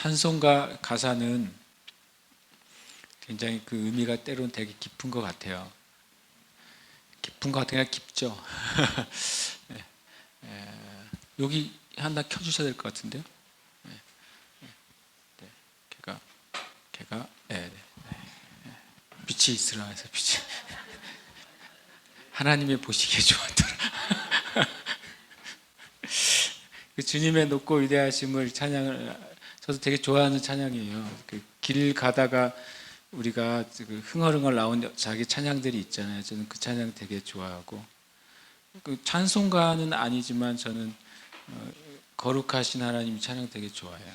찬송가 가사는 굉장히 그 의미가 때로는 되게 깊은 것 같아요. 깊은 것 같아요. 깊죠. 네. 에, 여기 하나 켜주셔야 될 것 같은데요. 네. 네. 네. 걔가 걔가 네, 네. 네. 빛이 있으라 해서 빛이 하나님의 보시기에 좋았더라. 그 주님의 높고 위대하심을 찬양을 저도 되게 좋아하는 찬양이에요. 그 길 가다가 우리가 그 흥얼흥얼 나온 자기 찬양들이 있잖아요. 저는 그 찬양 되게 좋아하고 그 찬송가는 아니지만 저는 어, 거룩하신 하나님 찬양 되게 좋아해요.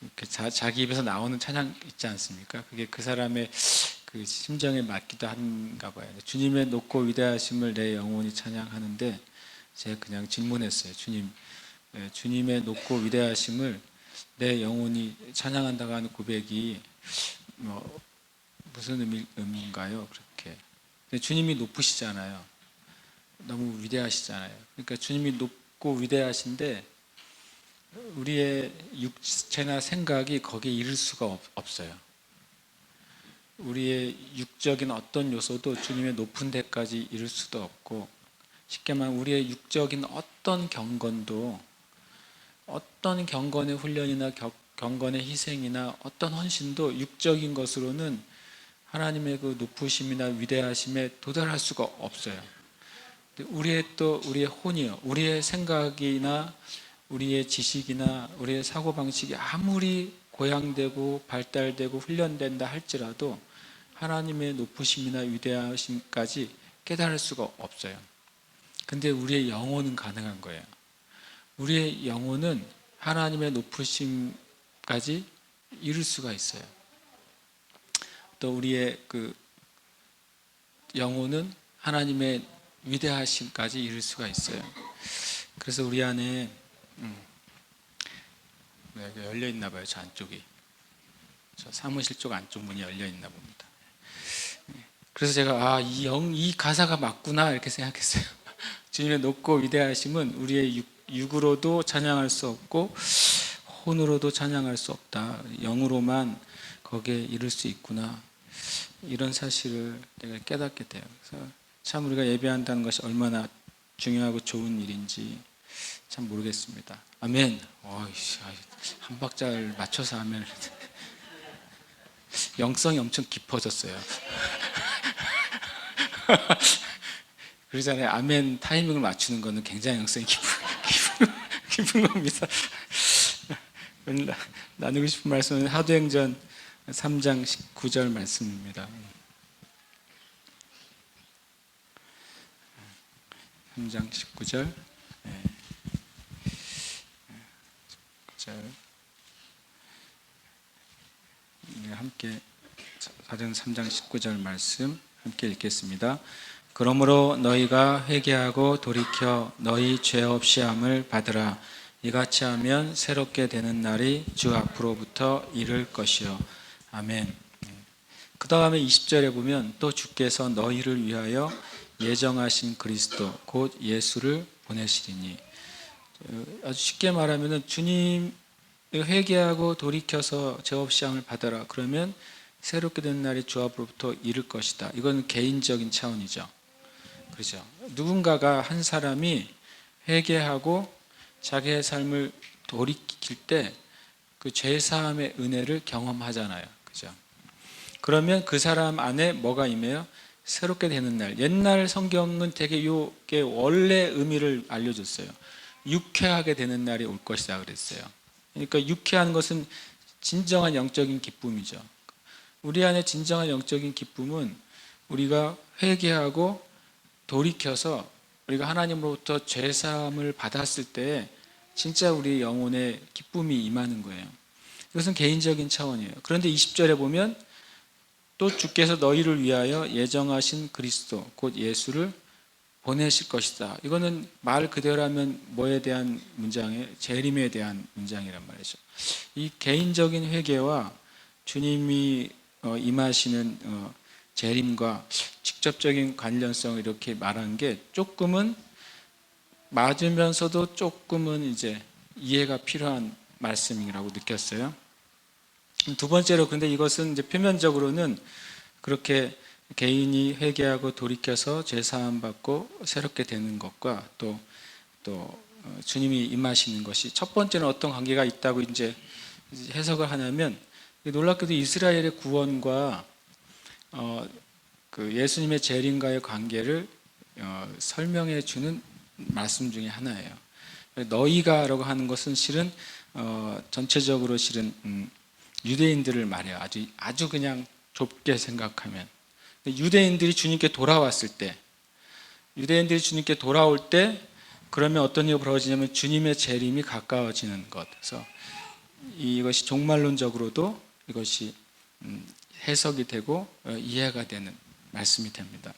이렇게 자, 자기 입에서 나오는 찬양 있지 않습니까? 그게 그 사람의 그 심정에 맞기도 한가 봐요. 주님의 높고 위대하심을 내 영혼이 찬양하는데 제가 그냥 질문했어요. 주님, 예, 주님의 높고 위대하심을 내 영혼이 찬양한다고 하는 고백이 뭐 무슨 의미, 의미 인가요? 그렇게. 근데 주님이 높으시잖아요. 너무 위대하시잖아요. 그러니까 주님이 높고 위대하신데 우리의 육체나 생각이 거기에 이를 수가 없, 없어요. 우리의 육적인 어떤 요소도 주님의 높은 데까지 이를 수도 없고 쉽게 말하면 우리의 육적인 어떤 경건도 어떤 경건의 훈련이나 겨- 경건의 희생이나 어떤 헌신도 육적인 것으로는 하나님의 그 높으심이나 위대하심에 도달할 수가 없어요. 우리의 또 우리의 혼이요, 우리의 생각이나 우리의 지식이나 우리의 사고 방식이 아무리 고양되고 발달되고 훈련된다 할지라도 하나님의 높으심이나 위대하심까지 깨달을 수가 없어요. 근데 우리의 영혼은 가능한 거예요. 우리의 영혼은 하나님의 높으심까지 이룰 수가 있어요. 또 우리의 그 영혼은 하나님의 위대하심까지 이룰 수가 있어요. 그래서 우리 안에 음, 네, 열려 있나 봐요. 저 안쪽이. 저 사무실 쪽 안쪽 문이 열려 있나 봅니다. 네. 그래서 제가 아, 이 영, 이 가사가 맞구나 이렇게 생각했어요. 주님의 높고 위대하심은 우리의 육, 육으로도 찬양할 수 없고 혼으로도 찬양할 수 없다. 영으로만 거기에 이룰 수 있구나. 이런 사실을 내가 깨닫게 돼요. 그래서 참 우리가 예배한다는 것이 얼마나 중요하고 좋은 일인지 참 모르겠습니다. 아멘. 어이씨, 한 박자를 맞춰서 하면 영성이 엄청 깊어졌어요. 그러잖아요. 아멘 타이밍을 맞추는 거는 굉장히 영성이 깊은, 깊은, 겁니다. 나누고 싶은 말씀은 하도행전 3장 19절 말씀입니다. 3장 19절. 네. 19절. 네, 함께 사전 3장 19절 말씀 함께 읽겠습니다. 그러므로 너희가 회개하고 돌이켜 너희 죄 없이 함을 받으라. 이같이 하면 새롭게 되는 날이 주 앞으로부터 이를 것이요. 아멘. 그 다음에 20절에 보면 또 주께서 너희를 위하여 예정하신 그리스도 곧 예수를 보내시리니 어, 아주 쉽게 말하면 주님 회개하고 돌이켜서 죄 없이 함을 받아라. 그러면 새롭게 된 날이 주 앞으로부터 이를 것이다. 이건 개인적인 차원이죠. 그렇죠. 누군가가 한 사람이 회개하고 자기의 삶을 돌이킬 때 그 죄사함의 은혜를 경험하잖아요. 그죠? 그러면 그 사람 안에 뭐가 임해요? 새롭게 되는 날. 옛날 성경은 되게 요게 원래 의미를 알려줬어요. 유쾌하게 되는 날이 올 것이다 그랬어요. 그러니까 유쾌한 것은 진정한 영적인 기쁨이죠. 우리 안에 진정한 영적인 기쁨은 우리가 회개하고 돌이켜서 우리가 하나님으로부터 죄 사함을 받았을 때 진짜 우리 영혼에 기쁨이 임하는 거예요. 이것은 개인적인 차원이에요. 그런데 20절에 보면 또 주께서 너희를 위하여 예정하신 그리스도 곧 예수를 보내실 것이다. 이거는 말 그대로라면 뭐에 대한 문장에 재림에 대한 문장이란 말이죠. 이 개인적인 회개와 주님이 어, 임하시는 어, 재림과 직접적인 관련성을 이렇게 말한 게 조금은 맞으면서도 조금은 이제 이해가 필요한 말씀이라고 느꼈어요. 두 번째로 그런데 이것은 이제 표면적으로는 그렇게 개인이 회개하고 돌이켜서 죄 사함 받고 새롭게 되는 것과 또 또 주님이 임하시는 것이 첫 번째는 어떤 관계가 있다고 이제 해석을 하냐면 놀랍게도 이스라엘의 구원과 어, 그 예수님의 재림과의 관계를 어, 설명해 주는 말씀 중에 하나예요. 너희가라고 하는 것은 실은 어, 전체적으로 실은 음, 유대인들을 말해요. 아주 아주 그냥 좁게 생각하면 유대인들이 주님께 돌아왔을 때, 유대인들이 주님께 돌아올 때 그러면 어떤 일이 벌어지냐면 주님의 재림이 가까워지는 것. 그래서 이것이 종말론적으로도 이것이 음, 해석이 되고 어, 이해가 되는 말씀이 됩니다.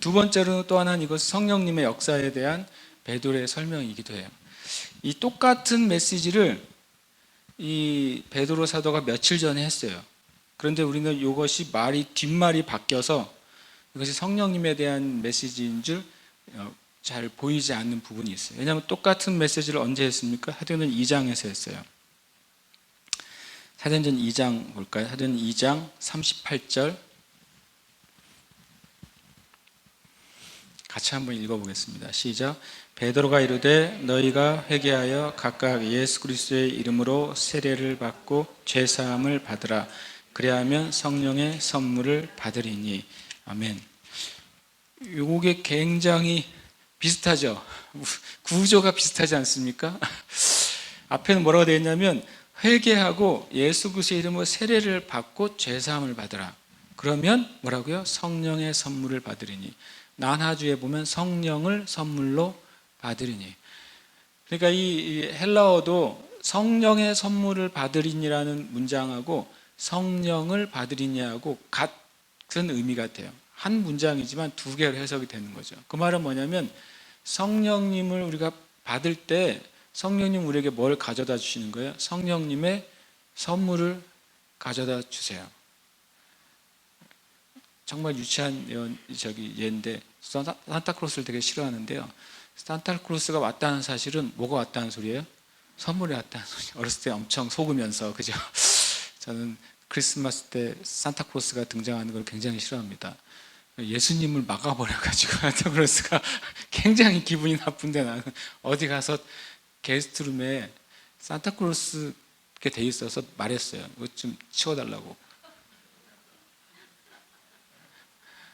두 번째로 또 하나는 이것 성령님의 역사에 대한 베드로의 설명이기도 해요. 이 똑같은 메시지를 이 베드로 사도가 며칠 전에 했어요. 그런데 우리는 이것이 말이 뒷말이 바뀌어서 이것이 성령님에 대한 메시지인 줄 어, 잘 보이지 않는 부분이 있어요. 왜냐하면 똑같은 메시지를 언제 했습니까? 사도행전 2장에서 했어요. 사도행전 2장 볼까요? 사도행전 2장 38절 같이 한번 읽어보겠습니다. 시작. 베드로가 이르되 너희가 회개하여 각각 예수 그리스도의 이름으로 세례를 받고 죄 사함을 받으라. 그리하면 성령의 선물을 받으리니 아멘. 요게 굉장히 비슷하죠. 구조가 비슷하지 않습니까? 앞에는 뭐라고 되어 있냐면 회개하고 예수 그리스도의 이름으로 세례를 받고 죄 사함을 받으라. 그러면 뭐라고요? 성령의 선물을 받으리니. 난하주에 보면 성령을 선물로 받으리니. 그러니까 이 헬라어도 성령의 선물을 받으리니라는 문장하고 성령을 받으리냐하고 같은 의미 같아요. 한 문장이지만 두 개로 해석이 되는 거죠. 그 말은 뭐냐면 성령님을 우리가 받을 때 성령님 우리에게 뭘 가져다 주시는 거예요? 성령님의 선물을 가져다 주세요. 정말 유치한 저기 예인데 산타클로스를 되게 싫어하는데요. 산타클로스가 왔다는 사실은 뭐가 왔다는 소리예요? 선물이 왔다는 소리. 어렸을 때 엄청 속으면서 그죠? 저는 크리스마스 때 산타클로스가 등장하는 걸 굉장히 싫어합니다. 예수님을 막아버려가지고 산타클로스가 굉장히 기분이 나쁜데 나는 어디 가서 게스트룸에 산타클로스 이렇게 돼 있어서 말했어요. 이거 좀 치워달라고.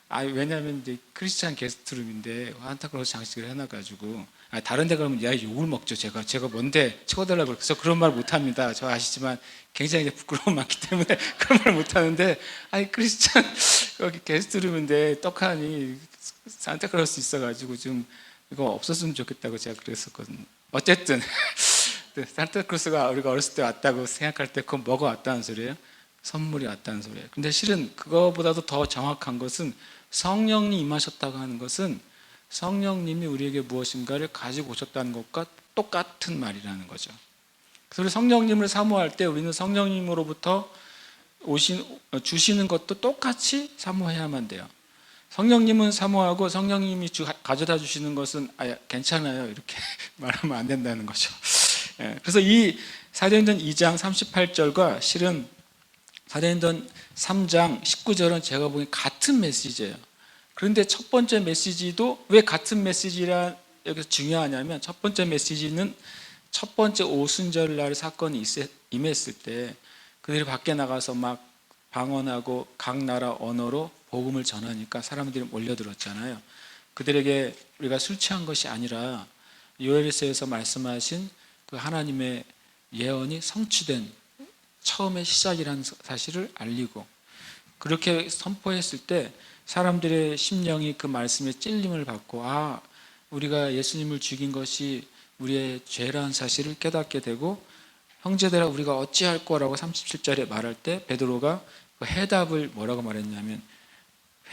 아 왜냐하면 이제 크리스찬 게스트룸인데 산타클로스 장식을 해놔가지고 아, 다른 데 가면 야 욕을 먹죠 제가 제가 뭔데 치워달라고 그래서 그런 말 못합니다 저 아시지만 굉장히 부끄러움 많기 때문에 그런 말 못하는데 아니 크리스찬 여기 게스트룸인데 떡하니 산타클로스 있어가지고 좀 이거 없었으면 좋겠다고 제가 그랬었거든요 어쨌든 네, 산타클로스가 우리가 어렸을 때 왔다고 생각할 때 그건 뭐가 왔다는 소리예요? 선물이 왔다는 소리예요 근데 실은 그거보다도 더 정확한 것은 성령이 임하셨다고 하는 것은 성령님이 우리에게 무엇인가를 가지고 오셨다는 것과 똑같은 말이라는 거죠. 그래서 성령님을 사모할 때 우리는 성령님으로부터 오신 주시는 것도 똑같이 사모해야만 돼요. 성령님은 사모하고 성령님이 주, 가져다 주시는 것은 아, 괜찮아요 이렇게 말하면 안 된다는 거죠. 예, 그래서 이 사도행전 2장 38절과 실은 사도행전 3장 19절은 제가 보기엔 같은 메시지예요. 그런데 첫 번째 메시지도 왜 같은 메시지라 여기서 중요하냐면 첫 번째 메시지는 첫 번째 오순절 날 사건이 임했을 때 그들이 밖에 나가서 막 방언하고 각 나라 언어로 복음을 전하니까 사람들이 몰려들었잖아요. 그들에게 우리가 술 취한 것이 아니라 요엘서에서 말씀하신 그 하나님의 예언이 성취된 처음의 시작이라는 사실을 알리고 그렇게 선포했을 때 사람들의 심령이 그 말씀에 찔림을 받고 아 우리가 예수님을 죽인 것이 우리의 죄라는 사실을 깨닫게 되고 형제들아 우리가 어찌할 거라고 37절에 말할 때 베드로가 그 해답을 뭐라고 말했냐면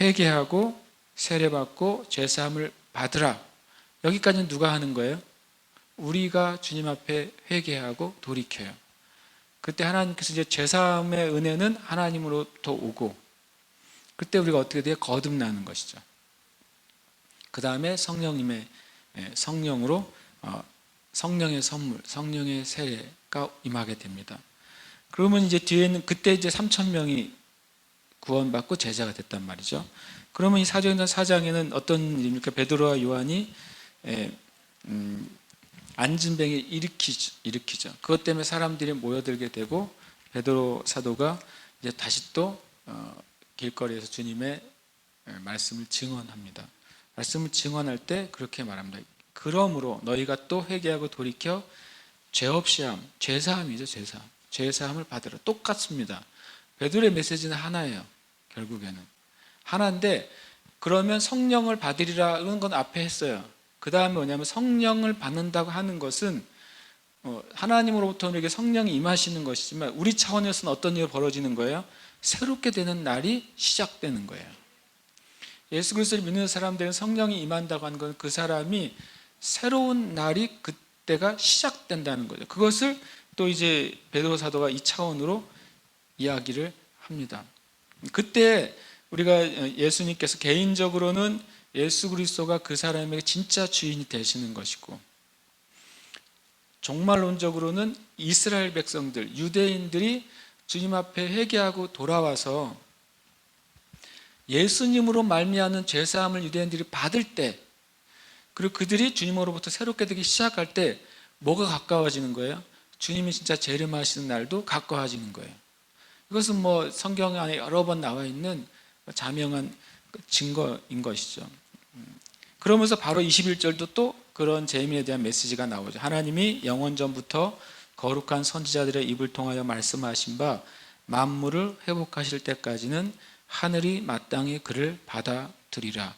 회개하고 세례받고 죄사함을 받으라 여기까지는 누가 하는 거예요? 우리가 주님 앞에 회개하고 돌이켜요 그때 하나님께서 이제 죄사함의 은혜는 하나님으로부터 오고 그때 우리가 어떻게 돼요? 거듭나는 것이죠. 그 다음에 성령님의 예, 성령으로 어, 성령의 선물, 성령의 세례가 임하게 됩니다. 그러면 이제 뒤에는 그때 이제 3천 명이 구원받고 제자가 됐단 말이죠. 그러면 이 사도행전 4장에는 어떤 일입니까? 베드로와 요한이 에, 음, 안진뱅이 일으키죠. 일으키죠. 그것 때문에 사람들이 모여들게 되고 베드로 사도가 이제 다시 또 어, 길거리에서 주님의 에, 말씀을 증언합니다. 말씀을 증언할 때 그렇게 말합니다. 그러므로 너희가 또 회개하고 돌이켜 죄 없이 함, 죄 사함이죠, 죄 사함. 죄 사함을 받으라. 똑같습니다. 베드로의 메시지는 하나예요. 결국에는 하나인데 그러면 성령을 받으리라는 건 앞에 했어요. 그 다음에 뭐냐면 성령을 받는다고 하는 것은 어, 하나님으로부터 우리에게 성령이 임하시는 것이지만 우리 차원에서는 어떤 일이 벌어지는 거예요? 새롭게 되는 날이 시작되는 거예요. 예수 그리스도를 믿는 사람들은 성령이 임한다고 하는 건 그 사람이 새로운 날이 그때가 시작된다는 거죠. 그것을 또 이제 베드로 사도가 이 차원으로 이야기를 합니다. 그때 우리가 예수님께서 개인적으로는 예수 그리스도가 그 사람에게 진짜 주인이 되시는 것이고 종말론적으로는 이스라엘 백성들, 유대인들이 주님 앞에 회개하고 돌아와서 예수님으로 말미암은 죄 사함을 유대인들이 받을 때 그리고 그들이 주님으로부터 새롭게 되기 시작할 때 뭐가 가까워지는 거예요? 주님이 진짜 재림하시는 날도 가까워지는 거예요. 이것은 뭐 성경 안에 여러 번 나와 있는 자명한 증거인 것이죠. 그러면서 바로 21절도 또 그런 재미에 대한 메시지가 나오죠. 하나님이 영원 전부터 거룩한 선지자들의 입을 통하여 말씀하신 바 만물을 회복하실 때까지는 하늘이 마땅히 그를 받아들이라.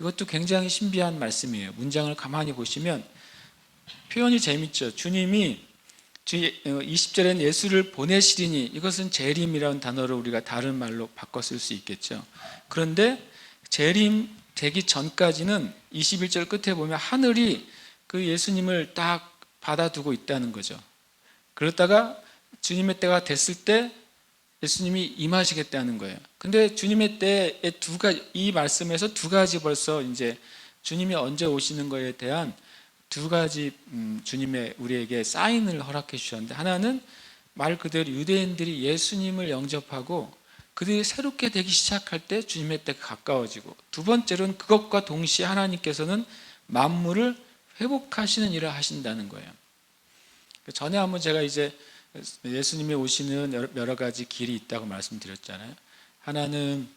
이것도 굉장히 신비한 말씀이에요. 문장을 가만히 보시면 표현이 재밌죠. 주님이 20절엔 예수를 보내시리니 이것은 재림이라는 단어를 우리가 다른 말로 쓸수 있겠죠. 그런데 재림 되기 전까지는 21절 끝에 보면 하늘이 그 예수님을 딱 받아두고 있다는 거죠. 그러다가 주님의 때가 됐을 때 예수님이 임하시겠다는 거예요. 근데 주님의 때에 두 가지, 이 말씀에서 두 가지 벌써 이제 주님이 언제 오시는 거에 대한 두 가지 음, 주님의 우리에게 사인을 허락해 주셨는데 하나는 말 그대로 유대인들이 예수님을 영접하고 그들이 새롭게 되기 시작할 때 주님의 때가 가까워지고 두 번째로는 그것과 동시에 하나님께서는 만물을 회복하시는 일을 하신다는 거예요. 전에 한번 제가 이제 예수님이 오시는 여러 가지 길이 있다고 말씀드렸잖아요. 하나는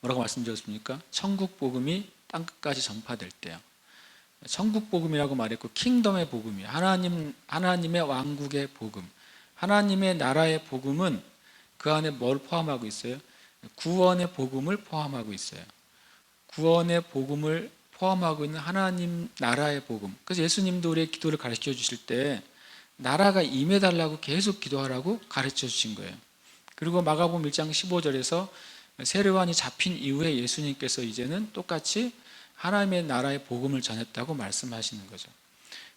뭐라고 말씀드렸습니까? 천국 복음이 땅 끝까지 전파될 때요. 천국 복음이라고 말했고 킹덤의 복음이 하나님 하나님의 왕국의 복음. 하나님의 나라의 복음은 그 안에 뭘 포함하고 있어요? 구원의 복음을 포함하고 있어요. 구원의 복음을 포함하고 있는 하나님 나라의 복음. 그래서 예수님도 우리의 기도를 가르쳐 주실 때 나라가 임해달라고 계속 기도하라고 가르쳐 주신 거예요. 그리고 마가복음 1장 15절에서 세례관이 잡힌 이후에 예수님께서 이제는 똑같이 하나님의 나라의 복음을 전했다고 말씀하시는 거죠.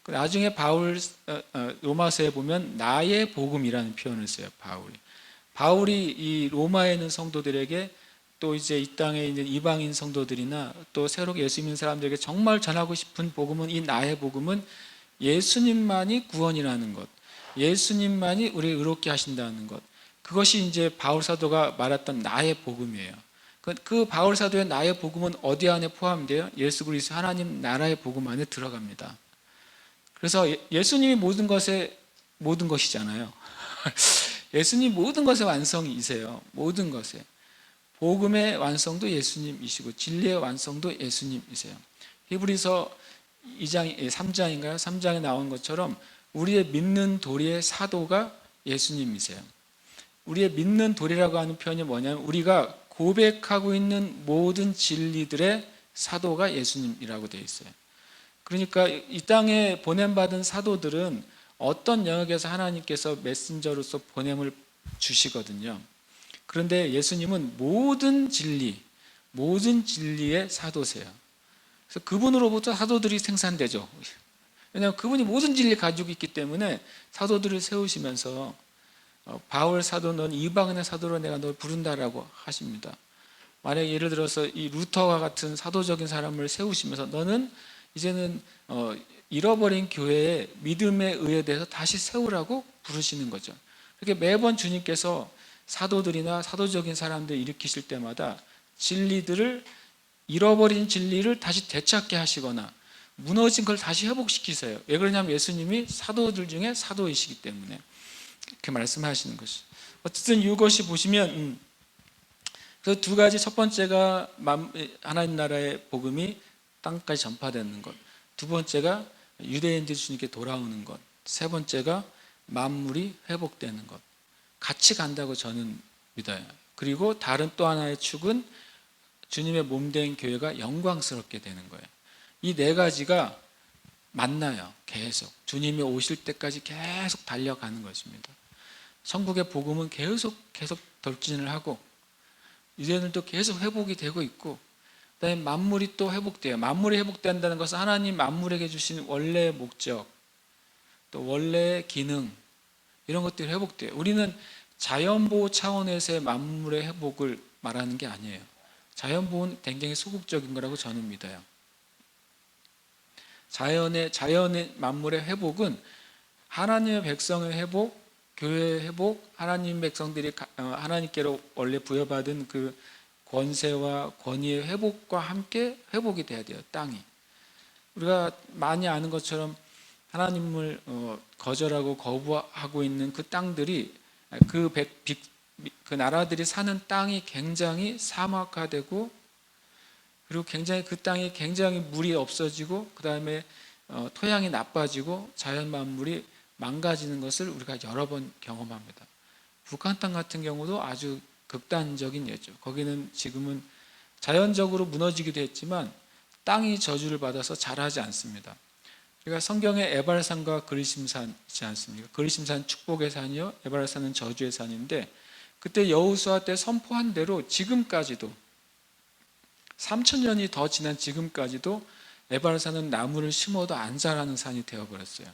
그 나중에 바울 어, 어, 로마서에 보면 나의 복음이라는 표현을 써요. 바울이. 바울이 이 로마에 있는 성도들에게 또 이제 이 땅에 있는 이방인 성도들이나 또 새롭게 예수 믿는 사람들에게 정말 전하고 싶은 복음은 이 나의 복음은 예수님만이 구원이라는 것, 예수님만이 우리를 의롭게 하신다는 것. 그것이 이제 바울 사도가 말했던 나의 복음이에요. 그, 그 바울 사도의 나의 복음은 어디 안에 포함돼요? 예수 그리스도 하나님 나라의 복음 안에 들어갑니다. 그래서 예, 예수님이 모든 것의 모든 것이잖아요. 예수님 모든 것의 완성이세요. 모든 것에. 복음의 완성도 예수님이시고 진리의 완성도 예수님이세요. 히브리서 2장 3장인가요? 3장에 나온 것처럼 우리의 믿는 도리의 사도가 예수님이세요. 우리의 믿는 도리라고 하는 표현이 뭐냐면 우리가 고백하고 있는 모든 진리들의 사도가 예수님이라고 되어 있어요. 그러니까 이 땅에 보냄받은 사도들은 어떤 영역에서 하나님께서 메신저로서 보냄을 주시거든요. 그런데 예수님은 모든 진리, 모든 진리의 사도세요. 그래서 그분으로부터 사도들이 생산되죠. 왜냐하면 그분이 모든 진리 가지고 있기 때문에 사도들을 세우시면서 어, 바울 사도는 이방인의 사도로 내가 널 부른다라고 하십니다. 만약 예를 들어서 이 루터와 같은 사도적인 사람을 세우시면서 너는 이제는 어, 잃어버린 교회의 믿음의 의에 대해서 다시 세우라고 부르시는 거죠. 그렇게 매번 주님께서 사도들이나 사도적인 사람들 일으키실 때마다 진리들을 잃어버린 진리를 다시 되찾게 하시거나 무너진 걸 다시 회복시키세요. 왜 그러냐면 예수님이 사도들 중에 사도이시기 때문에 그렇게 말씀하시는 것이. 어쨌든 이것이 보시면 음, 그두 가지 첫 번째가 만- 하나님 나라의 복음이 땅까지 전파되는 것. 두 번째가 유대인들이 주님께 돌아오는 것. 세 번째가 만물이 회복되는 것. 같이 간다고 저는 믿어요. 그리고 다른 또 하나의 축은 주님의 몸 된 교회가 영광스럽게 되는 거예요. 이 네 가지가 만나요. 계속. 주님이 오실 때까지 계속 달려가는 것입니다. 천국의 복음은 계속 계속 돌진을 하고 유대인들도 계속 회복이 되고 있고 그다음에 만물이 또 회복돼요. 만물이 회복된다는 것은 하나님 만물에게 주신 원래의 목적 또 원래의 기능 이런 것들이 회복돼요. 우리는 자연보호 차원에서의 만물의 회복을 말하는 게 아니에요. 자연보호는 굉장히 소극적인 거라고 저는 믿어요. 자연의 자연의 만물의 회복은 하나님의 백성의 회복, 교회의 회복, 하나님 백성들이 가- 어, 하나님께로 원래 부여받은 그 권세와 권위의 회복과 함께 회복이 돼야 돼요. 땅이 우리가 많이 아는 것처럼 하나님을 어, 거절하고 거부하고 있는 그 땅들이 그, 백, 빅- 그 나라들이 사는 땅이 굉장히 사막화되고 그리고 굉장히 그 땅이 굉장히 물이 없어지고 그 다음에 어, 토양이 나빠지고 자연 만물이 망가지는 것을 우리가 여러 번 경험합니다. 북한 땅 같은 경우도 아주 극단적인 예죠. 거기는 지금은 자연적으로 무너지기도 했지만 땅이 저주를 받아서 자라지 않습니다. 그러니까 성경에 에발산과 그리심산 있지 않습니까? 그리심산 축복의 산이요, 에발산은 저주의 산인데 그때 여호수아 때 선포한 대로 지금까지도 3천 년이 더 지난 지금까지도 에발산은 나무를 심어도 안 자라는 산이 되어버렸어요.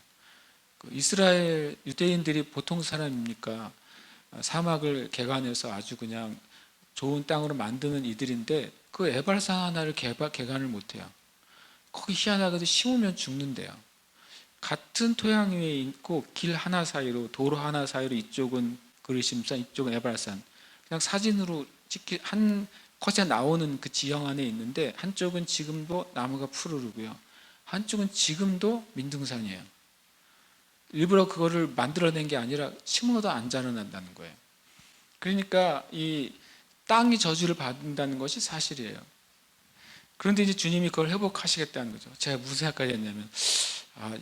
그 이스라엘 유대인들이 보통 사람입니까? 사막을 개간해서 아주 그냥 좋은 땅으로 만드는 이들인데 그 에발산 하나를 개발, 개간을 못해요. 거기 희한하게도 심으면 죽는데요. 같은 토양 위에 있고 길 하나 사이로 도로 하나 사이로 이쪽은 그리심산 이쪽은 에발산 그냥 사진으로 찍기 한 컷에 나오는 그 지형 안에 있는데 한쪽은 지금도 나무가 푸르르고요 한쪽은 지금도 민둥산이에요 일부러 그거를 만들어낸 게 아니라 심어도 안 자라난다는 거예요 그러니까 이 땅이 저주를 받는다는 것이 사실이에요 그런데 이제 주님이 그걸 회복하시겠다는 거죠 제가 무슨 생각까지 했냐면 아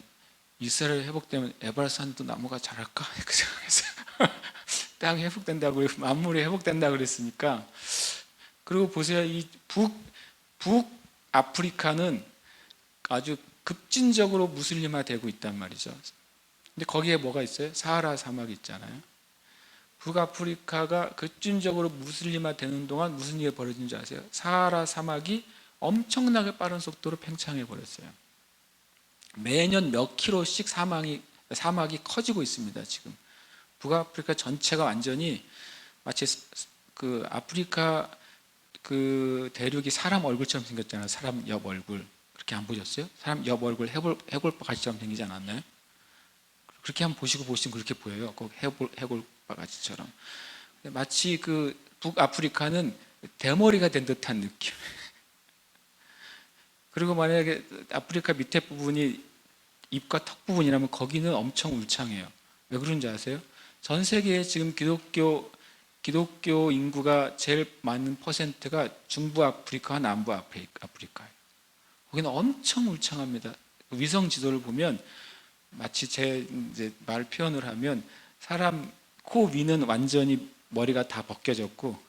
이스라엘 회복되면 에발산도 나무가 자랄까? 그 생각했어요. 땅이 회복된다고 만물이 회복된다 그랬으니까 그리고 보세요 이 북 북 아프리카는 아주 급진적으로 무슬림화 되고 있단 말이죠. 근데 거기에 뭐가 있어요? 사하라 사막이 있잖아요. 북아프리카가 급진적으로 무슬림화 되는 동안 무슨 일이 벌어진 줄 아세요? 사하라 사막이 엄청나게 빠른 속도로 팽창해 버렸어요. 매년 몇 킬로씩 사막이 사막이 커지고 있습니다. 지금 북아프리카 전체가 완전히 마치 그 아프리카 그 대륙이 사람 얼굴처럼 생겼잖아요. 사람 옆 얼굴 그렇게 안 보셨어요? 사람 옆 얼굴 해골 해골바가지처럼 생기지 않았나요? 그렇게 한번 보시고 보시면 그렇게 보여요. 꼭 해골 해골바가지처럼 마치 그 북아프리카는 대머리가 된 듯한 느낌. 그리고 만약에 아프리카 밑에 부분이 입과 턱 부분이라면 거기는 엄청 울창해요. 왜 그런지 아세요? 전 세계에 지금 기독교 기독교 인구가 제일 많은 퍼센트가 중부 아프리카와 남부 아프리카예요. 거기는 엄청 울창합니다. 위성 지도를 보면 마치 제 이제 말 표현을 하면 사람 코 위는 완전히 머리가 다 벗겨졌고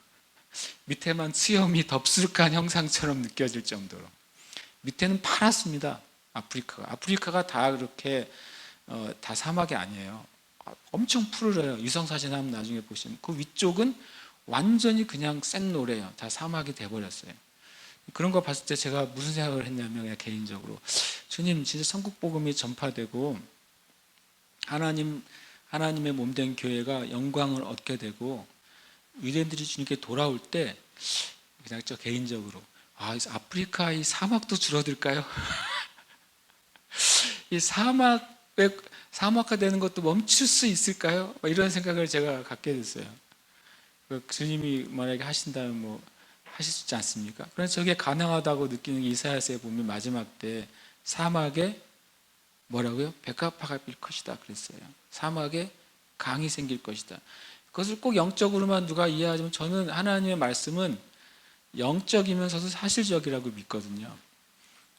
밑에만 수염이 덥수룩한 형상처럼 느껴질 정도로 밑에는 파랗습니다. 아프리카가 아프리카가 다 그렇게 어, 다 사막이 아니에요. 엄청 푸르러요. 위성 사진 한번 나중에 보시면 그 위쪽은 완전히 그냥 생노래요. 다 사막이 돼버렸어요. 그런 거 봤을 때 제가 무슨 생각을 했냐면 그냥 개인적으로 주님 진짜 천국 복음이 전파되고 하나님 하나님의 몸된 교회가 영광을 얻게 되고 유대인들이 주님께 돌아올 때 그냥 저 개인적으로 아 아프리카의 사막도 줄어들까요? 이 사막에 사막화 되는 것도 멈출 수 있을까요? 막 이런 생각을 제가 갖게 됐어요. 그 주님이 만약에 하신다면 뭐 하실 수 있지 않습니까? 그래서 저게 가능하다고 느끼는 게 이사야서에 보면 마지막 때 사막에 뭐라고요? 백합화가 필 것이다 그랬어요. 사막에 강이 생길 것이다. 그것을 꼭 영적으로만 누가 이해하지만 저는 하나님의 말씀은 영적이면서도 사실적이라고 믿거든요.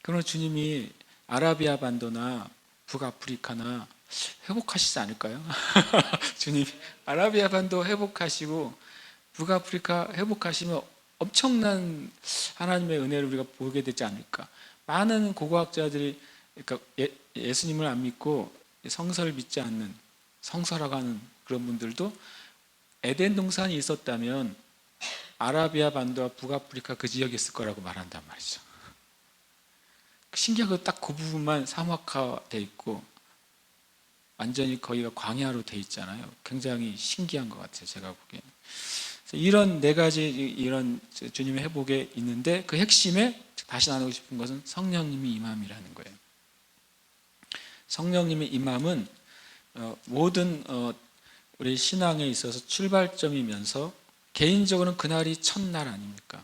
그러나 주님이 아라비아 반도나 북아프리카나 회복하시지 않을까요? 주님 아라비아 반도 회복하시고 북아프리카 회복하시면 엄청난 하나님의 은혜를 우리가 보게 되지 않을까? 많은 고고학자들이 그러니까 예, 예수님을 안 믿고 성서를 믿지 않는 성서라고 하는 그런 분들도 에덴 동산이 있었다면 아라비아 반도와 북아프리카 그 지역에 있을 거라고 말한단 말이죠. 신기하게 딱 그 부분만 사막화돼 있고 완전히 거기가 광야로 돼 있잖아요. 굉장히 신기한 것 같아요. 제가. 그래서 이런 네 가지 이런 주님의 회복에 있는데 그 핵심에 다시 나누고 싶은 것은 성령님이 임함이라는 거예요. 성령님의 임함은 어, 모든 어, 우리 신앙에 있어서 출발점이면서 개인적으로는 그날이 첫날 아닙니까?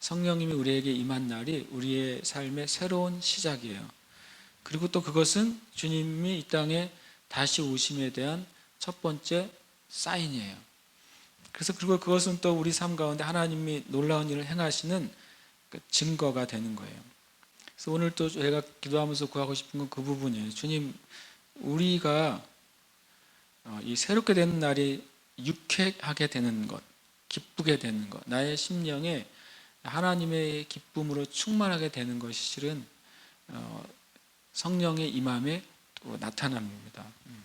성령님이 우리에게 임한 날이 우리의 삶의 새로운 시작이에요. 그리고 또 그것은 주님이 이 땅에 다시 오심에 대한 첫 번째 사인이에요. 그래서 그리고 그것은 또 우리 삶 가운데 하나님이 놀라운 일을 행하시는 그 증거가 되는 거예요. 그래서 오늘 또 제가 기도하면서 구하고 싶은 건 그 부분이에요. 주님, 우리가 어, 이 새롭게 되는 날이 유쾌하게 되는 것, 기쁘게 되는 것, 나의 심령에 하나님의 기쁨으로 충만하게 되는 것이 실은 어, 성령의 임함에 또 나타납니다. 음.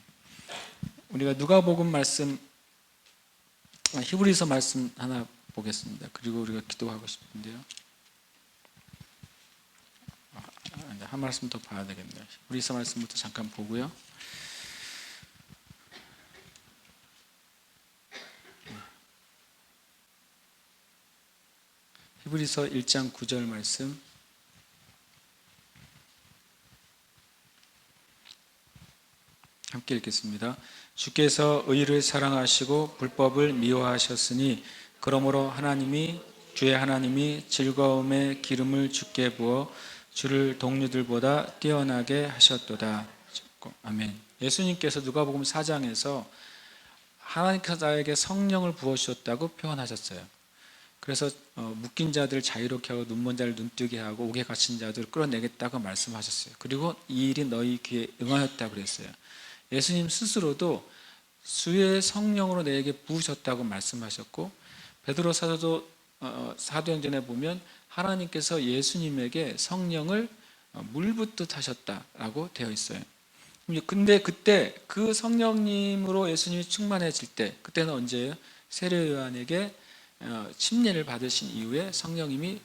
우리가 누가복음 말씀 아, 히브리서 말씀 하나 보겠습니다. 그리고 우리가 기도하고 싶은데요. 아, 한 말씀 더 봐야 되겠네요. 히브리서 말씀부터 잠깐 보고요. 히브리서 1장 9절 말씀 함께 읽겠습니다. 주께서 의를 사랑하시고 불법을 미워하셨으니 그러므로 하나님이 주의 하나님이 즐거움의 기름을 주께 부어 주를 동료들보다 뛰어나게 하셨도다. 아멘. 예수님께서 누가복음 4장에서 하나님께서 나에게 성령을 부어 주셨다고 표현하셨어요. 그래서 어, 묶인 자들 자유롭게 하고 눈먼 자를 눈뜨게 하고 옥에 갇힌 자들을 끌어내겠다고 말씀하셨어요. 그리고 이 일이 너희 귀에 응하였다고 그랬어요. 예수님 스스로도 수의 성령으로 내게 부으셨다고 말씀하셨고 베드로 사도도 어, 사도행전에 보면 하나님께서 예수님에게 성령을 어, 물붓듯 하셨다라고 되어 있어요. 근데 그때 그 성령님으로 예수님이 충만해질 때 그때는 언제예요? 세례 요한에게 어, 침례를 받으신 이후에 성령님이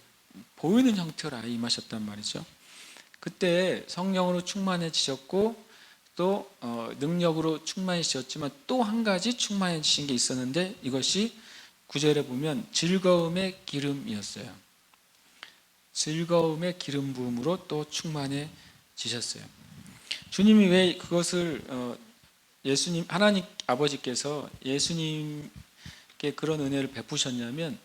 보이는 형태로 임하셨단 말이죠. 그때 성령으로 충만해지셨고 또 어, 능력으로 충만해지셨지만 또 한 가지 충만해지신 게 있었는데 이것이 구절에 보면 즐거움의 기름이었어요. 즐거움의 기름 부음으로 또 충만해지셨어요. 주님이 왜 그것을 어, 예수님 하나님 아버지께서 예수님 그런 은혜를 베푸셨냐면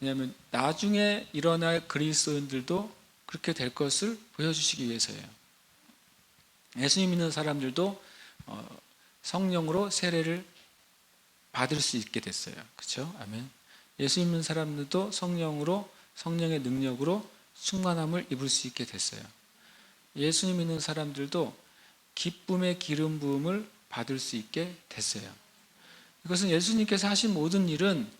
왜냐하면 나중에 일어날 그리스도인들도 그렇게 될 것을 보여주시기 위해서예요. 예수님 믿는 사람들도 어, 성령으로 세례를 받을 수 있게 됐어요. 그렇죠? 아멘. 예수 믿는 사람들도 성령으로 성령의 능력으로 충만함을 입을 수 있게 됐어요. 예수님 믿는 사람들도 기쁨의 기름 부음을 받을 수 있게 됐어요. 이것은 예수님께서 하신 모든 일은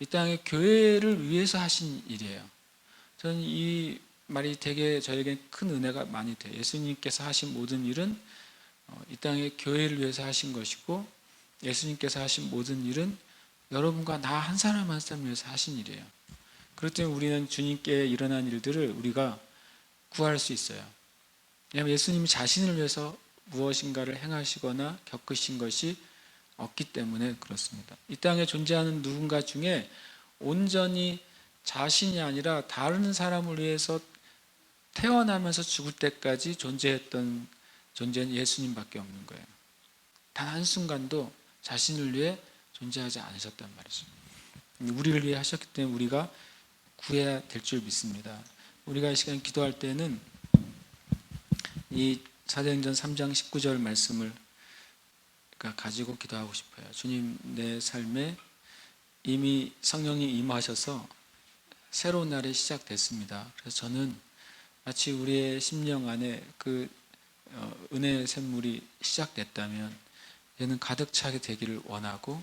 이 땅의 교회를 위해서 하신 일이에요. 저는 이 말이 되게 저에게 큰 은혜가 많이 돼요. 예수님께서 하신 모든 일은 어, 이 땅의 교회를 위해서 하신 것이고 예수님께서 하신 모든 일은 여러분과 나 한 사람 한 사람 위해서 하신 일이에요. 그렇기 때문에 우리는 주님께 일어난 일들을 우리가 구할 수 있어요. 왜냐하면 예수님이 자신을 위해서 무엇인가를 행하시거나 겪으신 것이 없기 때문에 그렇습니다. 이 땅에 존재하는 누군가 중에 온전히 자신이 아니라 다른 사람을 위해서 태어나면서 죽을 때까지 존재했던 존재는 예수님밖에 없는 거예요. 단 한순간도 자신을 위해 존재하지 않으셨단 말이죠. 우리를 위해 하셨기 때문에 우리가 구해야 될 줄 믿습니다. 우리가 이 시간 기도할 때는 이 사도행전 3장 19절 말씀을 가지고 기도하고 싶어요. 주님 내 삶에 이미 성령이 임하셔서 새로운 날이 시작됐습니다. 그래서 저는 마치 우리의 심령 안에 그 어, 은혜의 샘물이 시작됐다면 얘는 가득 차게 되기를 원하고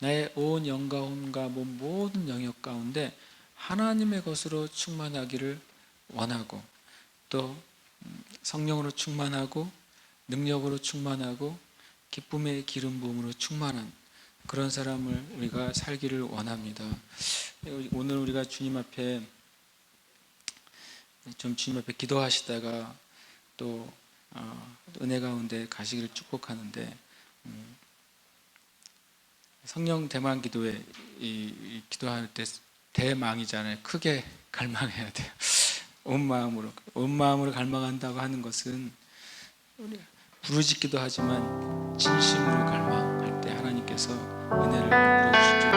나의 온 영과 혼과 몸 모든 영역 가운데 하나님의 것으로 충만하기를 원하고 또 음, 성령으로 충만하고 능력으로 충만하고 기쁨의 기름 부음으로 충만한 그런 사람을 우리가 살기를 원합니다. 오늘 우리가 주님 앞에 좀 주님 앞에 기도하시다가 또 어, 은혜 가운데 가시기를 축복하는데 음, 성령 대망 기도에 이, 이 기도할 때 대망이잖아요. 크게 갈망해야 돼요. 온 마음으로 온 마음으로 갈망한다고 하는 것은 부르짖기도 하지만 진심으로 갈망할 때 하나님께서 은혜를 베풀어 주실 줄